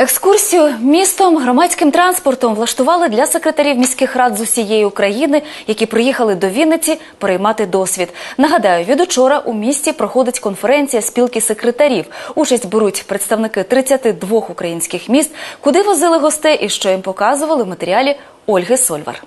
Екскурсію містом громадським транспортом влаштували для секретарів міських рад з усієї України, які приїхали до Вінниці переймати досвід. Нагадаю, від учора у місті проходить конференція спілки секретарів. Участь беруть представники 32 українських міст, куди возили гостей і що їм показували в матеріалі Ольги Сольвар.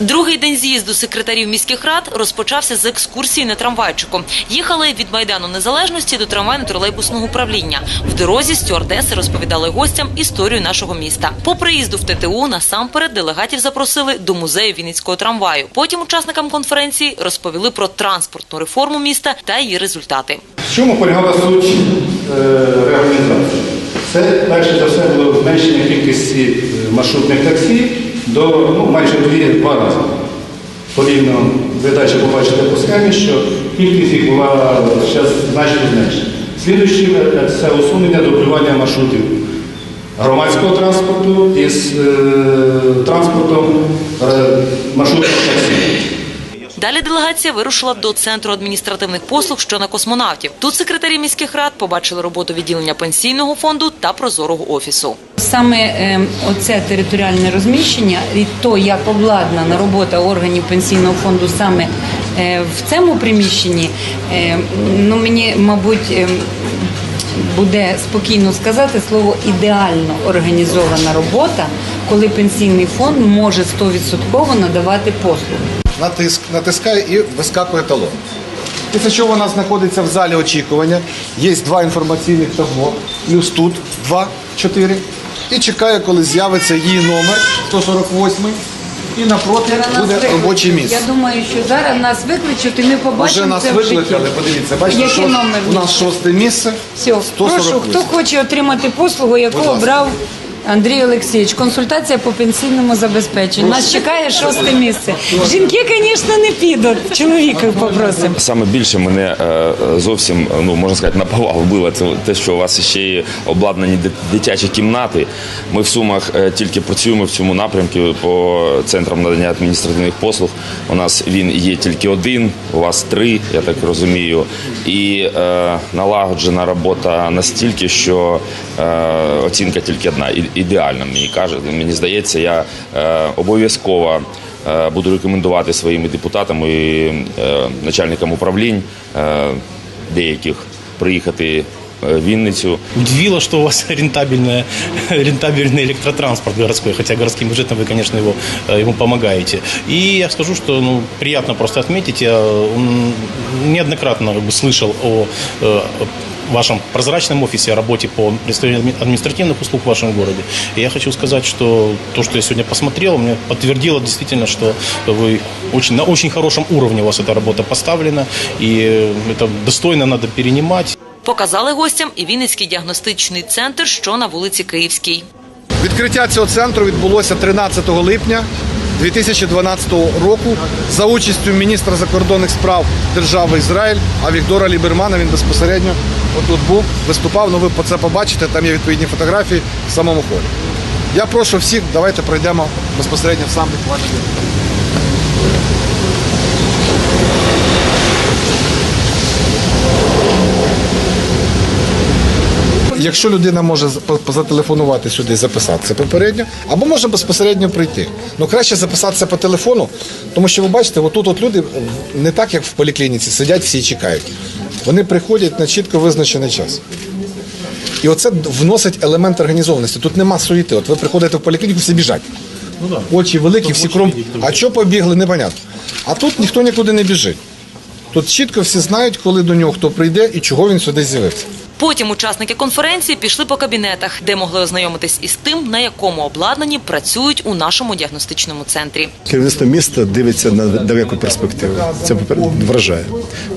Другий день з'їзду секретарів міських рад розпочався з екскурсії на трамвайчику. Їхали від Майдану Незалежності до трамвайно-тролейбусного управління. В дорозі стюардеси розповідали гостям історію нашого міста. По приїзду в ТТУ насамперед делегатів запросили до музею Вінницького трамваю. Потім учасникам конференції розповіли про транспортну реформу міста та її результати. В чому полягала суть е? Це перше за все було зменшення кількості е, маршрутних таксі до ну, майже дві, два рази. Порівняно, ви далі побачите по схемі, що кількість їх була зараз значно зменшена. Слідуюче е, це усунення дублювання маршрутів громадського транспорту із е, транспортом е, маршрутних таксі. Далі делегація вирушила до центру адміністративних послуг, що на космонавтів. Тут секретарі міських рад побачили роботу відділення пенсійного фонду та прозорого офісу. Саме е, оце територіальне розміщення і то, як обладнана робота органів пенсійного фонду саме е, в цьому приміщенні, е, ну мені, мабуть, е, буде спокійно сказати слово ідеально організована робота, коли пенсійний фонд може 100% надавати послуги. натиск, натискає і вискакує талон. Після чого вона знаходиться в залі очікування. Є два інформаційних табло, плюс тут два, чотири. І чекає, коли з'явиться її номер 148 і напроти буде робоче місце. Я думаю, що зараз нас викличуть і ми побачимо Вже нас це в житті. викликали, подивіться, бачите, Який що номер у нас шосте місце. Все, прошу, 148. хто хоче отримати послугу, яку ласка. обрав Андрій Олексійович. Консультація по пенсійному забезпеченню. Нас чекає шосте місце. Жінки, звісно, не підуть. Чоловіків попросимо. Саме більше мене е, зовсім ну можна сказати на повагу вбило це те, що у вас ще є обладнані дитячі кімнати. Ми в сумах е, тільки працюємо в цьому напрямку по центрам надання адміністративних послуг. У нас він є тільки один, у вас три, я так розумію. І е, налагоджена робота настільки, що е, оцінка тільки одна І- Ідеальна мені каже. Мені здається, я е, обов'язково. Е, Буду рекомендувати своїми депутатами і е, начальникам управлінь е, деяких приїхати е, в Вінницю. Удивило, что у вас рентабельная, рентабельный электротранспорт городской, хотя городским бюджетом вы, конечно, его, э, ему помогаете. И я скажу, что ну, приятно просто отметить, я м, неоднократно как бы, слышал о э, вашем прозрачном офисе, о работе по предоставлению адми- административных услуг в вашем городе. И я хочу сказать, что то, что я сегодня посмотрел, мне подтвердило действительно, что вы очень, на очень хорошем уровне у вас эта работа поставлена, и э, это достойно надо перенимать. Показали гостям і Вінницький діагностичний центр, що на вулиці Київській. Відкриття цього центру відбулося 13 липня 2012 року за участю міністра закордонних справ держави Ізраїль, а Віктора Лібермана він безпосередньо отут був, виступав. Ну ви по це побачите, там є відповідні фотографії в самому холі. Я прошу всіх, давайте пройдемо безпосередньо в сам лікувальний Якщо людина може позателефонувати сюди записатися попередньо, або може безпосередньо прийти. Ну краще записатися по телефону, тому що ви бачите, отут от люди не так, як в поліклініці, сидять всі і чекають. Вони приходять на чітко визначений час. І оце вносить елемент організованості. Тут нема суєти. От ви приходите в поліклініку, всі біжать. Очі великі, всі кром. А що побігли, непонятно. А тут ніхто нікуди не біжить. Тут чітко всі знають, коли до нього хто прийде і чого він сюди з'явився. Потім учасники конференції пішли по кабінетах, де могли ознайомитись із тим, на якому обладнанні працюють у нашому діагностичному центрі. Керівництво міста дивиться на далеку перспективу. Це вражає.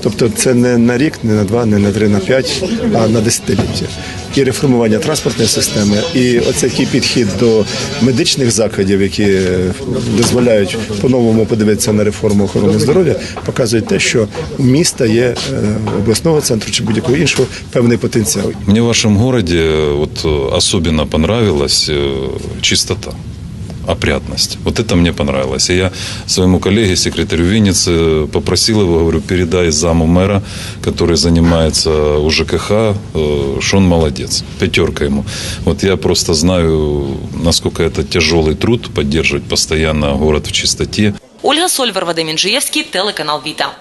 Тобто це не на рік, не на два, не на три, на п'ять, а на десятиліття. І реформування транспортної системи, і оцей підхід до медичних закладів, які дозволяють по-новому подивитися на реформу охорони здоров'я, показують те, що у міста є е, обласного центру чи будь-якого іншого певний потенціал Мне в вашем городе э, вот э, особенно понравилась э, чистота. опрятность. Вот это мне понравилось. И я своему коллеге, секретарю Винницы, попросил его, говорю, передай заму мэра, который занимается у ЖКХ, э, что он молодец. Пятерка ему. Вот я просто знаю, насколько это тяжелый труд поддерживать постоянно город в чистоте. Ольга Сольвер, Вадим Інжиєвський, телеканал Віта.